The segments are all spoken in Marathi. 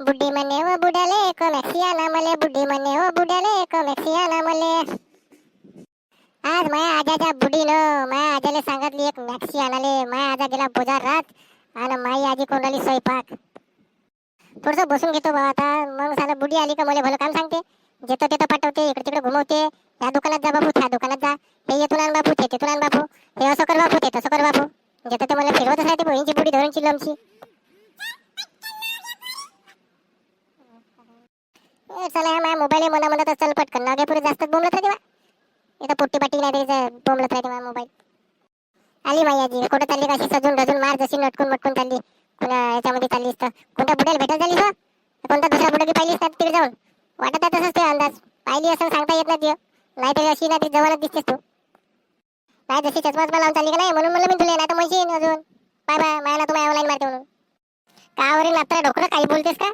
बुड्ढी म्हणे व बुड्याले कोमॅक्सिया ना मले. बुड्ढी म्हणे व बुड्याले कोमॅक्सिया ना मले. आज माया आजाच्या बुडीनं माया आजाले सांगितली एक मॅक्सी आणाले. माया आजा गेला बाजार रात आणि माई आजी कोणाली स्वयंपाक. थोडस बसून घेतो बा आता. मग साला बुडी आली का मला भलं काम सांगते. जेतो तेतो पाठवते इकडे तिकडे घुमवते. या दुकानात जा बापू त्या दुकानात जा. हे येतो ना बापू ते तिथून बापू. हे असं कर बापू ते तसं कर बापू. जेतो ते मला फिरवतच राहते बहिणीची बुडी धरून चिलमची ए, चला ह्या माझ्या मोबाईल मला म्हणत चल पटकन. लागे पुढे जास्त बोंबलत राहते बा. इथं पोट्टी पाटी नाही तरी बोंबलत राहते माझा मोबाईल आली माई आजी कुठं चालली कशी सजून रजून मार जशी नटकून मटकून चालली. कुणा याच्यामध्ये चाललीस तर कोणत्या बुड्याला भेटत झाली हो? कोणता दुसरा बुडा पाहिलीस ना तिकडे जाऊन? वाटत आहे तसंच ते अंदाज. पाहिली असं सांगता येत नाही दियो हो. नाही तर अशी ना ती जवळच दिसतेस तू. नाही जशी चष्माच लावून चालली का नाही? म्हणून मला मी तुला नाही तर म्हणशीन अजून. बाय बाय मायाला तुम्ही ऑनलाईन मारते म्हणून. का वरील आता डोकं काही बोलतेस का?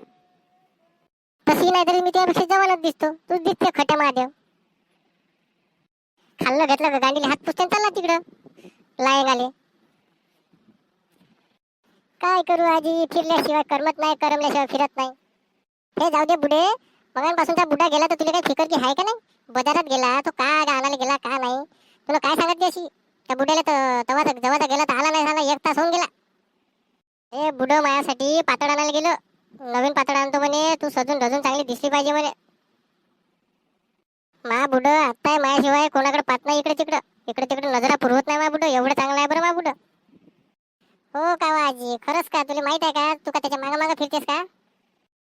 तशी नाही तरी मी त्यापेक्षा जवानच दिसतो. तूच दिसते खट्या महादेव खाल्लं घेतलं का? हात पुसते चालला तिकडं. लायन आले. काय करू आजी? फिरल्याशिवाय करमत नाही करमल्याशिवाय फिरत नाही. हे जाऊ दे बुडे मगांपासूनचा बुडा गेला तर तुला काही फिकर की आहे का नाही? बाजारात गेला तो का आणायला गेला का नाही? तुला काय सांगत अशी? त्या बुड्याला तर तवा जवळ गेला तर आला नाही झाला एक तास होऊन गेला. ए बुड माझ्यासाठी पातळ आणायला गेलो. नवीन पातळ आणतो म्हणे तू सजून धजून चांगली दिसली पाहिजे म्हणे. मा बुड आत्ताय माझ्याशिवाय कोणाकडे पाहत नाही इकडे तिकडं. इकडे तिकडे नजरा पुरवत नाही मा बुड एवढं चांगलं आहे बरं मा बुड. हो का आजी खरंच का? तुला माहीत आहे का? तू का त्याच्या मागं मागं फिरतेस का?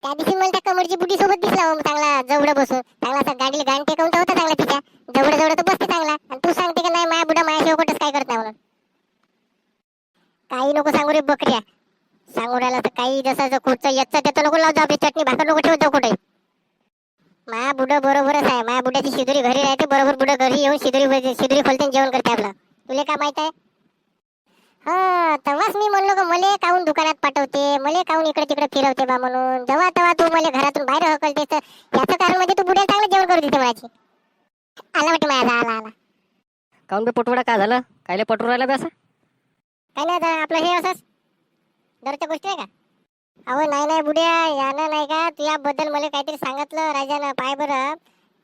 त्या दिवशी मला त्या कमरची बुटी सोबत दिसला हो, चांगला जवळ बसून. चांगला असा गाडीला गाण टेकवून तर होता चांगला तिच्या. जवळ जवळ तर बसते चांगला. आणि तू सांगते का नाही माया बुडा माझ्याशिवाय कुठंच काय करत नाही म्हणून. काही नको सांगू रे बकऱ्या. सांगू राहिला तर काही जसं खुर्चं याचं त्याचं नको लावतो आपली चटणी भाकर नको ठेवतो कुठे? माया बुड बरोबरच आहे माया बुड्याची शिदुरी घरी राहते बरोबर बुड घरी येऊन शिदुरी शिदुरी खोलते जेवण करते आपलं. तुला काय माहीत आहे? हा तेव्हाच मी म्हणलो का मले काहून दुकानात पाठवते मले काहून इकडे तिकडे फिरवते बा म्हणून. जेव्हा तेव्हा तू मला घरातून बाहेर हकलते तर याचं कारण म्हणजे तू बुड्याला चांगलं जेवण करू देते माझी आला वाटतं माझा आला आला. काऊन बे पोटवडा काय झालं? कायले पटू राहिला बे असं? काय नाही आपलं हे असंच. दरच्या गोष्टी आहे का? अहो नाही नाही बुड्या यानं नाही का तुझ्याबद्दल मला काहीतरी सांगितलं राजानं पाय बरं.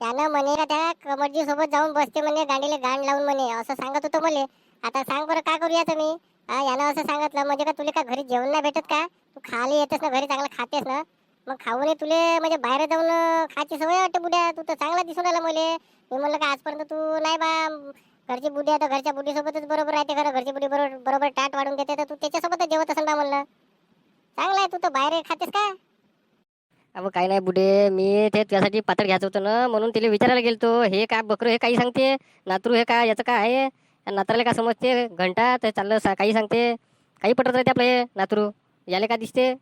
यानं म्हणे का त्या कमरजी सोबत जाऊन बसते म्हणे गाडीला गाण लावून म्हणे असं सांगत होतं मला. आता सांग बरं का करूया तुम्ही? यानं असं सांगितलं म्हणजे का तुला का घरी जेवण नाही भेटत का? तू खाली येतेस ना घरी चांगलं खातेस ना? मग खाऊन तुले म्हणजे बाहेर जाऊन खायची सवय वाटते बुड्या. तू तर चांगला दिसून आला मले. मी म्हणलं का आजपर्यंत तू नाही बा घरची बुडी आता घरच्या बुडी सोबतच बरोबर राहते खरं घरची बुडी बरोबर बरोबर टाट वाढून देते तर तू त्याच्यासोबतच जेवत असेल बा म्हणलं चांगलं आहे तू तर बाहेर खातेस का काही नाही बुडे मी ते त्यासाठी पातळ घ्यायचं होतं ना म्हणून तिला विचारायला गेलतो हे काय बकरं हे काही सांगते? नातरू हे काय याचं काय आहे? नात्राला काय समजते? घंटा ते चाललं सा काही सांगते? काही पटत राहते आपलं हे नातरू. याले का दिसते?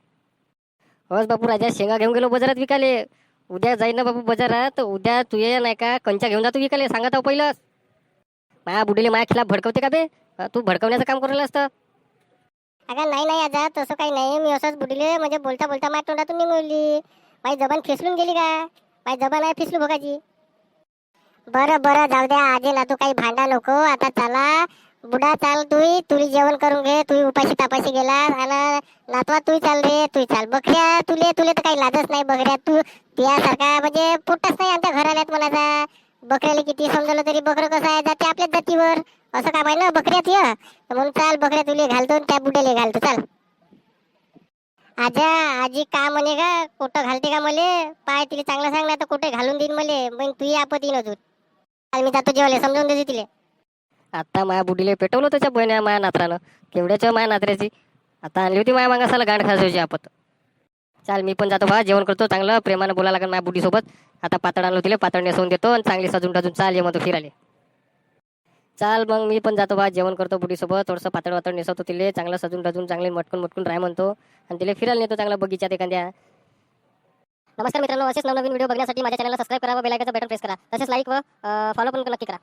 होच बापू राजा शेंगा घेऊन गेलो बाजारात विकाले उद्या जाईन ना बापू बाजारात. उद्या तू ये नाही का? कंचा घेऊन जातो विकाले सांगत आहो पहिलंच. माया बुडीले माया खिलाफ भडकवते का बे? तू भडकवण्याचं काम करायला असतं अगं नाही नाही आजा तसं काही नाही. मी असंच बुडीले म्हणजे बोलता बोलता माझ्या तोंडातून निघली माझी जबान फिसलून गेली का? माझी जबान आहे फिसलू भोगाची. बरं बरं जाऊ द्या. आजेला तू काही भांडा नको. आता चला. बुडा चाल तुही तुली जेवण करून घे. तुही उपाशी तापाशी गेला आणि नातवा तू चाल रे. तू चाल. बकऱ्या तुले तुले तर काही लाजच नाही. बकऱ्या तू यासारखा म्हणजे पोटच नाही आमच्या मला आता बकऱ्याला किती समजलं तरी बकरं कसं आहे? जाते आपल्याच जातीवर. असं काम आहे ना? बकऱ्यात ये. म्हणून चाल बकऱ्या तुले घालतो आणि त्या बुड्याला घालतो. चाल. आजा आजी का म्हणे का कुठं घालते का मले? पाय तिला चांगलं सांग ना तर कुठे घालून देईन मले? मग तू आपत येईन अजून काल मी जातो जेवायला समजून देते तिले. आता माया बुडीले पेटवलं त्याच्या बहिण्या माया नात्रानं. केवढ्याच्या माया नात्र्याची आता आणली होती माया मागासाला गांड खासायची आपत. चाल मी पण जातो बा जेवण करतो चांगलं. प्रेमानं बोला लागेल माझ्या बुडीसोबत. आता पातळ आणलो तिले पातळ नेसवून देतो आणि चांगली सजून टाजून चाल ये मग फिराले चाल मग मी पण जातो बा जेवण करतो बुडीसोबत थोडंसं पातळ वातळ नेसवतो तिले चांगलं सजून रजून चांगले मटकून मटकून राय म्हणतो. आणि तिले फिरायला नेतो चांगला बगीच्यात एखाद्या. नमस्कार मित्रांनो असेच नवनवीन व्हिडिओ बघण्यासाठी माझ्या चॅनलला सबस्क्राईब करा व बेलायकाचा बटन प्रेस करा. तसेच लाईक व फॉलो पण नक्की करा.